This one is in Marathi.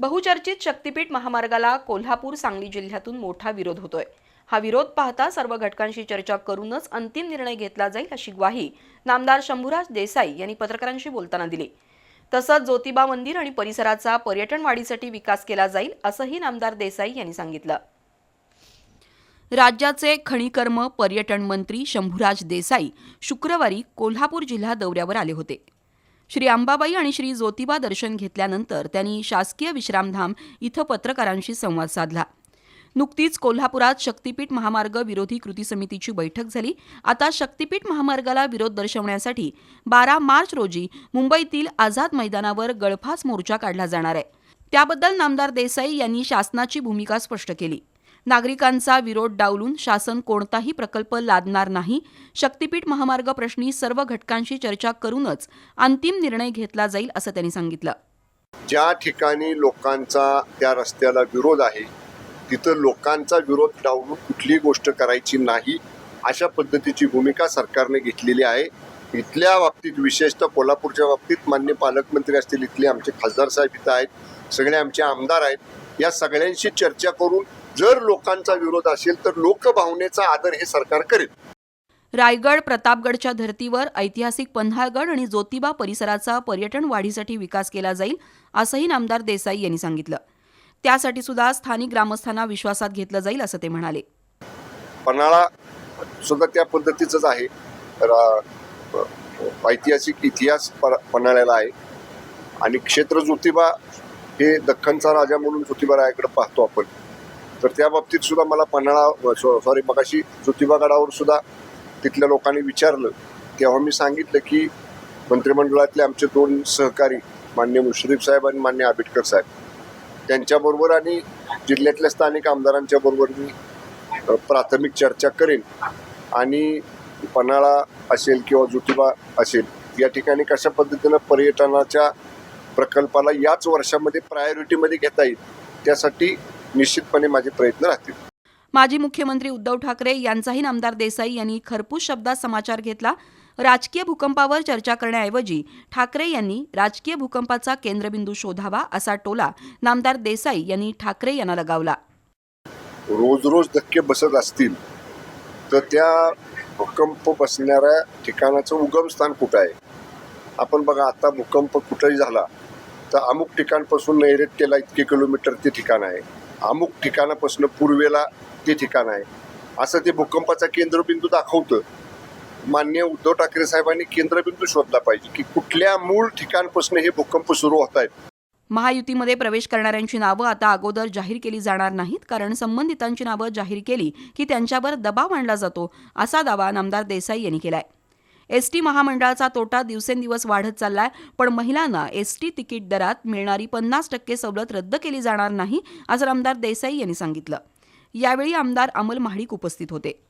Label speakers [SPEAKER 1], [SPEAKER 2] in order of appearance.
[SPEAKER 1] बहुचर्चित शक्तीपीठ महामार्गाला कोल्हापूर सांगली जिल्ह्यातून मोठा विरोध होतोय. हा विरोध पाहता सर्व घटकांशी चर्चा करूनच अंतिम निर्णय घेतला जाईल अशी ग्वाही नामदार शंभूराज देसाई यांनी पत्रकारांशी बोलताना दिली. तसंच ज्योतिबा मंदिर आणि परिसराचा पर्यटन वाढीसाठी विकास केला जाईल असंही नामदार देसाई यांनी सांगितलं. राज्याचे खणीकर्म पर्यटन मंत्री शंभूराज देसाई शुक्रवारी कोल्हापूर जिल्हा दौऱ्यावर आले होते. श्री अंबाबाई आणि श्री ज्योतिबा दर्शन घेतल्यानंतर त्यांनी शासकीय विश्रामधाम इथं पत्रकारांशी संवाद साधला. नुकतीच कोल्हापुरात शक्तीपीठ महामार्ग विरोधी कृती समितीची बैठक झाली. आता शक्तीपीठ महामार्गाला विरोध दर्शवण्यासाठी बारा मार्च रोजी मुंबईतील आझाद मैदानावर गळफास मोर्चा काढला जाणार आहे. त्याबद्दल नामदार देसाई यांनी शासनाची भूमिका स्पष्ट केली. नागरिकांचा विरोध डावलून शासन कोणताही प्रकल्प लादणार नाही. शक्तीपीठ महामार्ग प्रश्नी सर्व घटकांशी चर्चा करूनच अंतिम निर्णय घेतला जाईल असं त्यांनी सांगितलं.
[SPEAKER 2] ज्या ठिकाणी लोकांचा त्या रस्त्याला विरोध आहे तिथं लोकांचा विरोध डावलून कुठलीही गोष्ट करायची नाही अशा पद्धतीची भूमिका सरकारने घेतलेली आहे. इथल्या बाबतीत विशेषतः कोल्हापूरच्या बाबतीत मान्य पालकमंत्री असतील इथले आमचे खासदार साहेब इथं आहेत सगळे आमचे आमदार आहेत या सगळ्यांशी चर्चा करून जर लोकांचा विरोध असेल तर लोकभावनेचा आदर हे सरकार करेल.
[SPEAKER 1] रायगड प्रतापगडच्या धर्तीवर ऐतिहासिक पन्हाळगड आणि ज्योतिबा परिसराचा पर्यटन वाढीसाठी विकास केला जाईल असंही नामदार देसाई यांनी सांगितलं. त्यासाठी सुद्धा स्थानिक ग्रामस्थांना विश्वासात घेतलं जाईल असं ते म्हणाले.
[SPEAKER 2] पन्हाळा सुद्धा त्या पद्धतीचंच आहे. ऐतिहासिक इतिहास पन्हाळ्याला आहे. आणि क्षेत्र ज्योतिबा हे दख्खनचा राजा म्हणून ज्योतिबा रायाकडे पाहतो आपण. तर त्या बाबतीत सुद्धा मला पन्हाळा सॉरी मगाशी ज्योतिबागडावर सुद्धा तिथल्या लोकांनी विचारलं. तेव्हा मी सांगितलं की मंत्रिमंडळातले आमचे दोन सहकारी मान्य मुश्रीफ साहेब आणि मान्य आंबेडकर साहेब त्यांच्याबरोबर आणि जिल्ह्यातल्या स्थानिक आमदारांच्या बरोबर मी प्राथमिक चर्चा करेन. आणि पन्हाळा असेल किंवा ज्योतिबा असेल या ठिकाणी कशा पद्धतीनं पर्यटनाच्या प्रकल्पाला याच वर्षामध्ये प्रायोरिटीमध्ये घेता येईल त्यासाठी निश्चितपणे माझे प्रयत्न राहतील.
[SPEAKER 1] माजी मुख्यमंत्री उद्धव ठाकरे यांचाही नामदार देसाई यांनी खरपूस शब्दात समाचार घेतला. राजकीय भूकंपावर चर्चा करण्याऐवजी ठाकरे यांनी राजकीय भूकंपाचा केंद्रबिंदू शोधावा असा टोला नामदार देसाई यांनी ठाकरे यांना लगावला.
[SPEAKER 2] रोज रोज धक्के बसत असतील तर त्या भूकंप बसणाऱ्या ठिकाणाचं उगमस्थान कुठं आहे? आपण बघा आता भूकंप कुठंही झाला तर अमुक ठिकाणपासून नैऋत्येला इतके किलोमीटर ते ठिकाण आहे. अमुक ठिकाणापासून पूर्वेला ते ठिकाण आहे. असं ते भूकंपाचा केंद्रबिंदू दाखवतं. मान्य उद्धव ठाकरे साहेबांनी केंद्रबिंदू शोधला पाहिजे की कुठल्या मूळ ठिकाणपासून हे भूकंप सुरू होत आहेत.
[SPEAKER 1] महायुतीमध्ये प्रवेश करणाऱ्यांची नावं आता अगोदर जाहीर केली जाणार नाहीत कारण संबंधितांची नावं जाहीर केली की त्यांच्यावर दबाव आणला जातो असा दावा नामदार देसाई यांनी केलाय. एस टी महामंडळाचा तोटा दिवसेंदिवस वाढत चाललाय पण महिलांना एस टी तिकीट दरात मिळणारी पन्नास टक्के सवलत रद्द केली जाणार नाही असं आमदार देसाई यांनी सांगितलं. यावेळी आमदार अमल महाडिक उपस्थित होते.